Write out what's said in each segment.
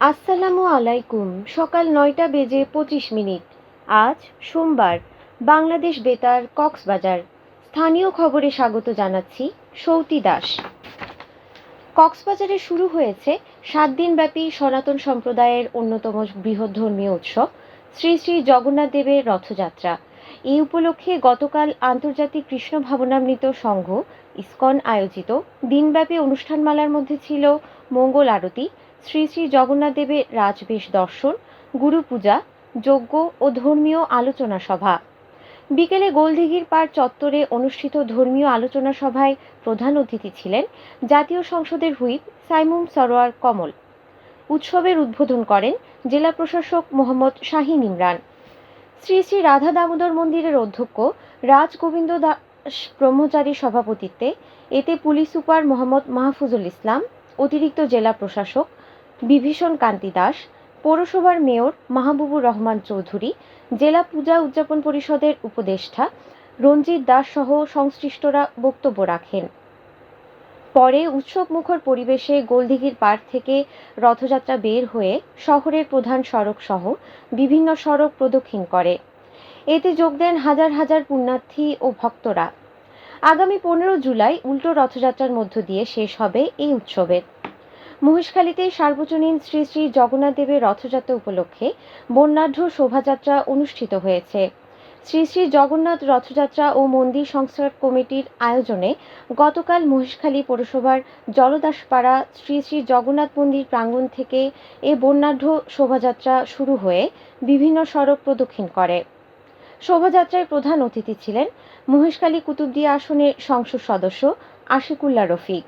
আসসালামু আলাইকুম। সকাল নয়টা বেজে পঁচিশ মিনিট। আজ সোমবার, বাংলাদেশ বেতার, কক্সবাজার। স্থানীয় খবরে স্বাগত জানাচ্ছি সৌতি দাস। কক্সবাজারে শুরু হয়েছে সাত দিনব্যাপী সনাতন সম্প্রদায়ের অন্যতম বৃহৎ ধর্মীয় উৎসব, শ্রী শ্রী জগন্নাথ দেবের রথযাত্রা। এই উপলক্ষে গতকাল আন্তর্জাতিক কৃষ্ণ ভাবনামৃত সংঘ, ইসকন, আয়োজিত। দিনব্যাপী অনুষ্ঠানমালার মধ্যে ছিল মঙ্গল আরতি শ্রী শ্রী জগন্নাথ দেবের রাজবেশ দর্শন, গুরু পূজা, যজ্ঞ ও ধর্মীয় আলোচনা সভা। বিকেলে গোলদিঘির পাড় চত্বরে অনুষ্ঠিত ধর্মীয় আলোচনা সভায় প্রধান অতিথি ছিলেন জাতীয় সংসদের হুইপ সাইমুম সরোয়ার কমল। উৎসবের উদ্বোধন করেন জেলা প্রশাসক মোহাম্মদ শাহিন ইমরান। শ্রী শ্রী রাধা দামোদর মন্দিরের অধ্যক্ষ রাজ গোবিন্দ দাস ব্রহ্মচারীর সভাপতিত্বে এতে পুলিশ সুপার মোহাম্মদ মাহফুজুল ইসলাম, অতিরিক্ত জেলা প্রশাসক বিভীষণ কান্তি দাস, পৌরসভার মেয়র মাহবুবুর রহমান চৌধুরী, জেলা পূজা উদযাপন পরিষদের উপদেষ্টা রঞ্জিত দাস সহ সংশ্লিষ্টরা বক্তব্য রাখেন। পরে উৎসব মুখর পরিবেশে গোলদিঘির পাড় থেকে রথযাত্রা বের হয়ে শহরের প্রধান সড়ক সহ বিভিন্ন সড়ক প্রদক্ষিণ করে। এতে যোগ দেন হাজার হাজার পুণ্যার্থী ও ভক্তরা। আগামী পনেরো জুলাই উল্টো রথযাত্রার মধ্য দিয়ে শেষ হবে এই উৎসবের। মহিষখালীতে সার্বজনীন শ্রী শ্রী জগন্নাথ দেবের রথযাত্রা উপলক্ষে বর্ণাঢ্য শোভাযাত্রা অনুষ্ঠিত হয়েছে। শ্রী শ্রী জগন্নাথ রথযাত্রা ও মন্দির সংস্কার কমিটির আয়োজনে গতকাল মহিষখালী পৌরসভার জলদাসপাড়া শ্রী শ্রী জগন্নাথ মন্দির প্রাঙ্গণ থেকে এ বর্ণাঢ্য শোভাযাত্রা শুরু হয়ে বিভিন্ন সড়ক প্রদক্ষিণ করে। শোভাযাত্রায় প্রধান অতিথি ছিলেন মহেশখালী কুতুবদিয়া আসনের সংসদ সদস্য আশিকুল্লাহ রফিক।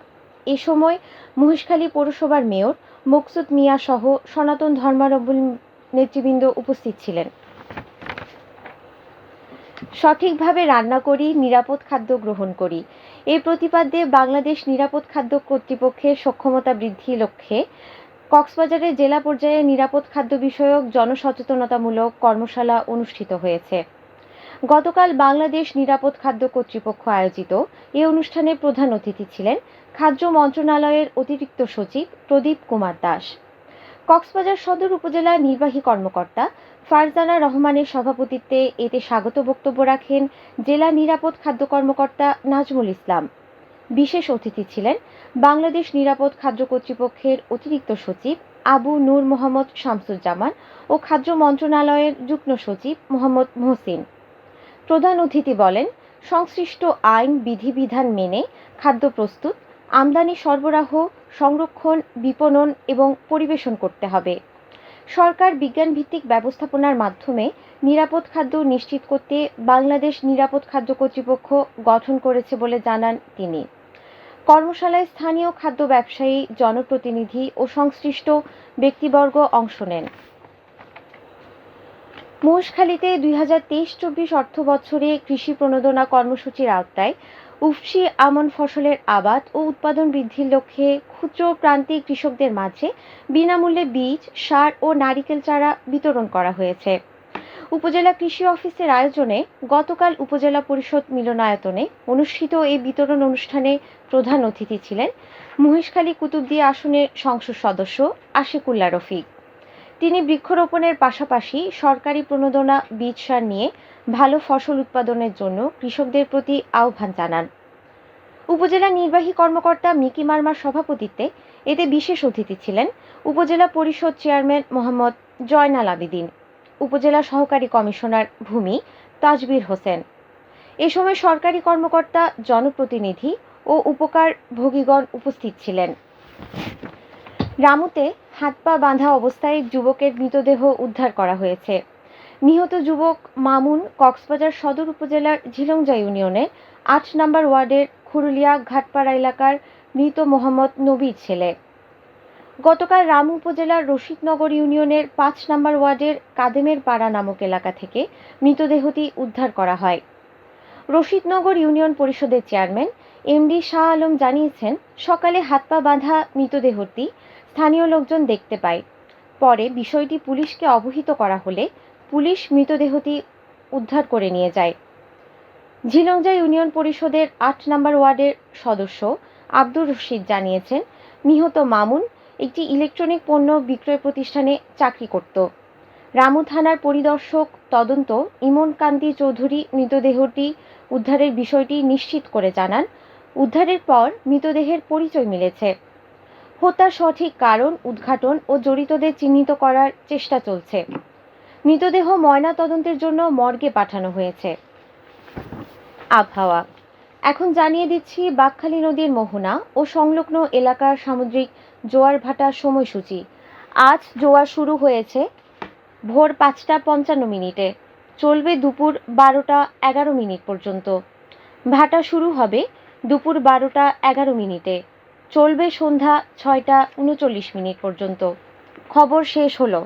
এ সময় মহেশখালী পৌরসভার মেয়র মকসুদ মিয়া সহ সনাতন ধর্মাবলম্বী নেতৃবৃন্দ উপস্থিত ছিলেন। সঠিকভাবে রান্না করি, নিরাপদ খাদ্য গ্রহণ করি। এই প্রতিপাদ্যে বাংলাদেশ নিরাপদ খাদ্য কর্তৃপক্ষের সক্ষমতা বৃদ্ধি লক্ষ্যে কক্সবাজারে জেলা পর্যায়ে নিরাপদ খাদ্য বিষয়ক জনসচেতনতামূলক কর্মশালা অনুষ্ঠিত হয়েছে। গতকাল বাংলাদেশ নিরাপদ খাদ্য কর্তৃপক্ষ আয়োজিত এ অনুষ্ঠানে প্রধান অতিথি ছিলেন খাদ্য মন্ত্রণালয়ের অতিরিক্ত সচিব প্রদীপ কুমার দাস। কক্সবাজার সদর উপজেলা নির্বাহী কর্মকর্তা ফারজানা রহমানের সভাপতিত্বে এতে স্বাগত বক্তব্য রাখেন জেলা নিরাপদ খাদ্য কর্মকর্তা নাজমুল ইসলাম। বিশেষ অতিথি ছিলেন বাংলাদেশ নিরাপদ খাদ্য কর্তৃপক্ষের অতিরিক্ত সচিব আবু নূর মোহাম্মদ শামসুজ্জামান ও খাদ্য মন্ত্রণালয়ের যুগ্ম সচিব মোহাম্মদ মহসিন। প্রধান অতিথি বলেন, সংশ্লিষ্ট আইন, বিধিবিধান মেনে খাদ্য প্রস্তুত, আমদানি সরবরাহ, সংরক্ষণ, বিপণন এবং পরিবেশন করতে হবে। সরকার বিজ্ঞানভিত্তিক ব্যবস্থাপনার মাধ্যমে নিরাপদ খাদ্য নিশ্চিত করতে বাংলাদেশ নিরাপদ খাদ্য কর্তৃপক্ষ গঠন করেছে বলে জানান তিনি। কর্মশালায় স্থানীয় খাদ্য ব্যবসায়ী, জনপ্রতিনিধি ও সংশ্লিষ্ট ব্যক্তিবর্গ অংশ নেন। মহেশখালীতে দুই হাজার তেইশ চব্বিশ অর্থ বছরে কৃষি প্রণোদনা কর্মসূচির আওতায় উফসি আমন ফসলের আবাদ ও উৎপাদন বৃদ্ধির লক্ষ্যে ক্ষুদ্র প্রান্তিক কৃষকদের মাঝে বিনামূল্যে বীজ, সার ও নারিকেল চারা বিতরণ করা হয়েছে। উপজেলা কৃষি অফিসের আয়োজনে গতকাল উপজেলা পরিষদ মিলনায়তনে অনুষ্ঠিত এই বিতরণ অনুষ্ঠানে প্রধান অতিথি ছিলেন মহেশখালী কুতুবদিয়া আসনের সংসদ সদস্য আশিকুল্লা রফিক। তিনি বৃক্ষরোপণের পাশাপাশি সরকারি প্রণোদনা, বীজ সার নিয়ে ভালো ফসল উৎপাদনের জন্য কৃষকদের প্রতি আহ্বান জানান। উপজেলা নির্বাহী কর্মকর্তা মিকি মার্মার সভাপতিত্বে এতে বিশেষ অতিথি ছিলেন উপজেলা পরিষদ চেয়ারম্যান মোহাম্মদ জয়নাল আবিদিন, উপজেলা সহকারী কমিশনার ভূমি তাজবির হোসেন। এ সময় সরকারি কর্মকর্তা, জনপ্রতিনিধি ও উপকার ভোগীগণ উপস্থিত ছিলেন। রামুতে হাত পা বাঁধা অবস্থায় এক যুবকের মৃতদেহ উদ্ধার করা হয়েছে। নিহত যুবক মামুন কক্সবাজার সদর উপজেলার ঝিলংজা ইউনিয়নের আট নম্বর ওয়ার্ডের খুরুলিয়া ঘাটপাড়া এলাকার মৃত মোহাম্মদ নবীর ছেলে। গতকাল রাম উপজেলার রশিদনগর ইউনিয়নের পাঁচ নম্বর ওয়ার্ডের কাদেমের পাড়া নামক এলাকা থেকে মৃতদেহটি উদ্ধার করা হয়। রশিদনগর ইউনিয়ন পরিষদের চেয়ারম্যান এমডি শাহ আলম জানিয়েছেন, সকালে হাত পা বাঁধা মৃতদেহটি স্থানীয় লোকজন দেখতে পায়। পরে বিষয়টি পুলিশকে অবহিত করা হলে পুলিশ মৃতদেহটি উদ্ধার করে নিয়ে যায়। ঝিলংজা ইউনিয়ন পরিষদের আট নম্বর ওয়ার্ডের সদস্য আব্দুর রশিদ জানিয়েছেন, নিহত মামুন একটি ইলেকট্রনিক পণ্য বিক্রয় প্রতিষ্ঠানে চাকরি করত। রামু থানার পরিদর্শক তদন্ত ইমন কান্তি চৌধুরী মৃতদেহটি উদ্ধারের বিষয়টি নিশ্চিত করে জানান, উদ্ধারের পর মৃতদেহের পরিচয় মিলেছে। হত্যার সঠিক কারণ, উদ্ঘাটন ও জড়িতদের চিহ্নিত করার চেষ্টা চলছে। মৃতদেহ ময়না তদন্তের জন্য মর্গে পাঠানো হয়েছে। আবহাওয়া। এখন জানিয়ে দিচ্ছি বাকখালী নদীর মোহনা ও সংলগ্ন এলাকার সামুদ্রিক জোয়ার ভাটার সময়সূচি। আজ জোয়ার শুরু হয়েছে ভোর পাঁচটা পঞ্চান্ন মিনিটে। চলবে দুপুর বারোটা এগারো মিনিট পর্যন্ত। ভাটা শুরু হবে দুপুর বারোটা এগারো মিনিটে। চলবে সন্ধ্যা ছয়টা উনচল্লিশ মিনিট পর্যন্ত। খবর শেষ হলো।